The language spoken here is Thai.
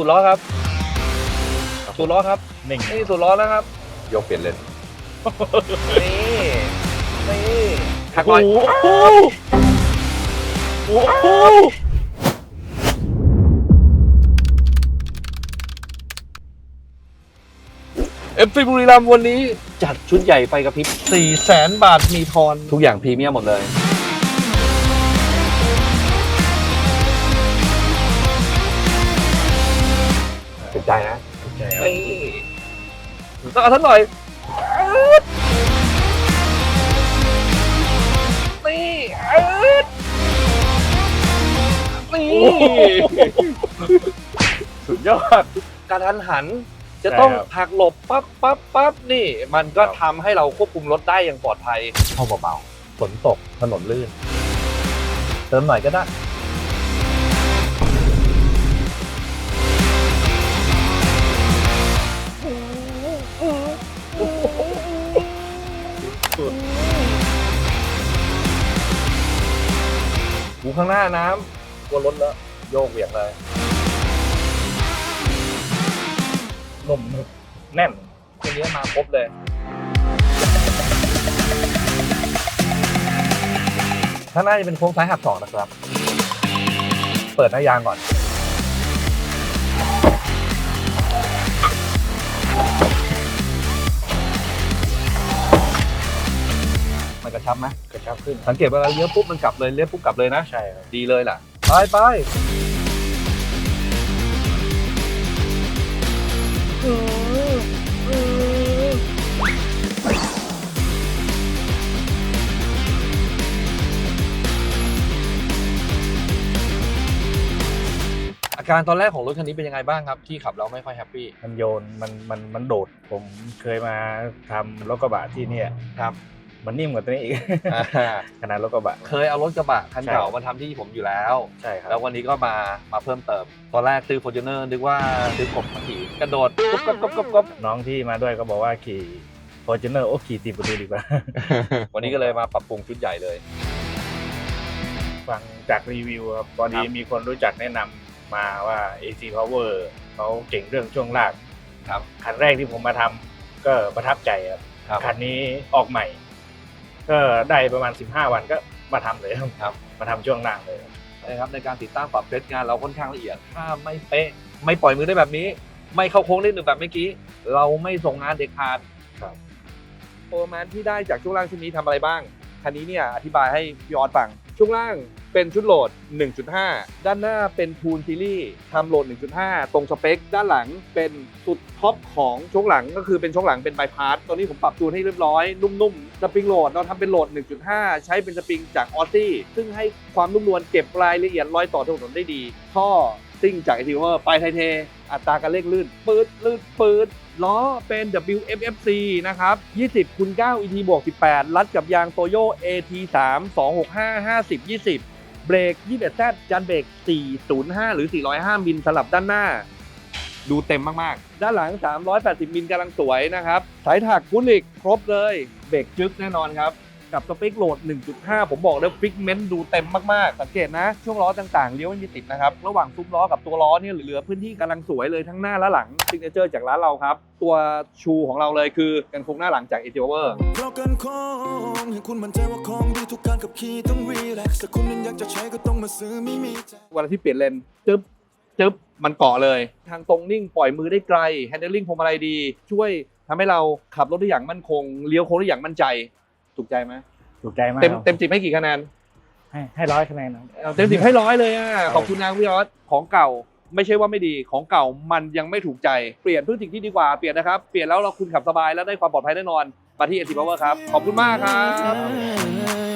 สูตรล้อครับ สูตรล้อครับนิ่งนี่สูตรล้อนะครับ ยกเปลี่ยนเลนนี่นี่หักหน่อยโอ้โหโอ้โหเอฟซีบุรีรัมย์วันนี้จัดชุดใหญ่ไฟกระพริบ4แสนบาทมีทอน ทุกอย่างพรีเมียมหมดเลย ใจนะใช่ครับ นี่ต้องเอาท่านหน่อยนี่อืดนี่สุดยอดการทันหัน จะต้องใช่ครับหักหลบปั๊บปั๊บปั๊บนี่ มันก็ครับ ทำให้เราควบคุมรถได้อย่างปลอดภัย เข้าเบาๆฝนตกถนนลื่น เติมหน่อยก็ได้ ข้างหน้าน้ำกลัวรถแล้ว โยกเหวี่ยงเลยหนุ่มแน่นทีนี้มาครบเลย ข้างหน้าจะเป็นโค้งซ้ายหักศอกนะครับ เปิดหน้ายางก่อน ชับไหมกระชับขึ้นสังเกตเวลาเลี้ยวปุ๊บมันกลับเลยเลี้ยวปุ๊บกลับเลยนะ ใช่ครับดีเลยล่ะ ไปไปอาการตอนแรกของรถคันนี้เป็นยังไงบ้างครับ ที่ขับแล้วไม่ค่อยแฮปปี้มันโยนมันมันมันโดดผมเคยมาทำรถกระบะที่เนี่ยครับ มันนิ่มกว่าตัวนี้อีก ขนาดรถกระบะ เคยเอารถกระบะคันเก่าใช่มาทำที่ผมอยู่แล้ว ใช่ครับแล้ววันนี้ก็มามาเพิ่มเติม ตอนแรกซื้อ f o r t u n e r นึกว่าซื้อกบมาขี่กระโดดกุ๊บกุ๊บกุ๊บกุ๊บกุ๊บน้องที่มาด้วยก็บอกว่าขี่ฟอร์จูเนอร์โอ้ขี่ตีประตูดีกว่า วันนี้ก็เลยมาปรับปรุงชุดใหญ่เลย ฟังจากรีวิวครับพอดีครับมีคนรู้จักแนะนำมาว่า AC Power เขาเก่งเรื่องช่วงล่างครับ คันแรกที่ผมมาทำก็ประทับใจครับ ครับ คันนี้ออกใหม่ ก็ได้ประมาณ 15 วันก็มาทำเลยครับครับมาทำช่วงล่างเลยครับนะครับในการติดตั้งปรับเซตงานเราค่อนข้างละเอียด ถ้าไม่เป๊ะไม่ปล่อยมือได้แบบนี้ ไม่เข้าโค้งได้หนึ่งแบบเมื่อกี้ เราไม่ส่งงานเด็กขาดครับโปรแมนที่ได้จากช่วงล่างชุดนี้ทำอะไรบ้างคันนี้เนี่ยอธิบายให้พี่ออสฟัง ช่วงล่างเป็นชุดโหลด 1.5 ด้านหน้าเป็นทูนซีรีส์ทำโหลด 1.5 ตรงสเปค ด้านหลังเป็นสุดท็อปของช่วงหลังก็คือเป็นช่วงหลังเป็นบายพาสตอนนี้ผมปรับจูนให้เรียบร้อย นุ่มๆ สปริงโหลดเราทำเป็นโหลด 1.5 ใช้เป็นสปริงจากออสซี่ซึ่งให้ความนุ่มนวลเก็บรายละเอียดรอยต่อถนนได้ดี ท่อซิ่งจากไอทีเวอร์ปลายไทเท อัตราการเร่งลื่นปืดลื่นปืด ล้อเป็น WFFC นะครับ 20คูณ9 ET บวก 18 รัดกับยางโตโย AT3 265 50 20 เบรก 21Z จานเบรก 405 หรือ 405 มิลสลับด้านหน้า ดูเต็มมาก ๆ ด้านหลัง 380 มิลกำลังสวยนะครับ สายถักกุลิกครบเลย เบรกจึ๊กแน่นอนครับ กับสเปคโหลด 1.5 ผมบอกเลยฟิกเมนต์ดูเต็มมากๆ สังเกตนะ ช่วงล้อต่างๆ เลี้ยวไม่มีติดนะครับ ระหว่างซุ้มล้อกับตัวล้อเนี่ยเหลือพื้นที่กำลังสวยเลยทั้งหน้าและหลังซิกเนเจอร์จากร้านเราครับ ตัวชูของเราเลยคือกันโครงหน้าหลังจาก e t i o v e r เรากันคงให้คุณมั่นใจว่าของดีทุกการขับขี่ต้องรีแลกซ์แต่คุณนั้นอยากจะใช้ก็ต้องมาซื้อไม่มีใจเวลาที่เปลี่ยนเลนจึ๊บจึ๊บมันเกาะเลย ทางตรงนิ่งปล่อยมือได้ไกลแฮนเดิลลิ่งพวงมาลัยดี ช่วยทำให้เราขับรถได้อย่างมั่นคงเลี้ยวโค้งได้อย่างมั่นใจ ถูกใจไหมถูกใจมากเต็มครับเต็มสิบให้กี่คะแนนให้ให้ร้อยคะแนนครับ เอาเต็มสิบให้ร้อยเลยอะขอบคุณนะพี่ออสของเก่าไม่ใช่ว่าไม่ดีของเก่ามันยังไม่ถูกใจเปลี่ยนเพื่อสิ่งที่ดีกว่าเปลี่ยนนะครับเปลี่ยนแล้วเราคุณขับสบายและได้ความปลอดภัยแน่นอนมาที่เอทีพาวเวอร์ครับขอบคุณมากครับ Hey,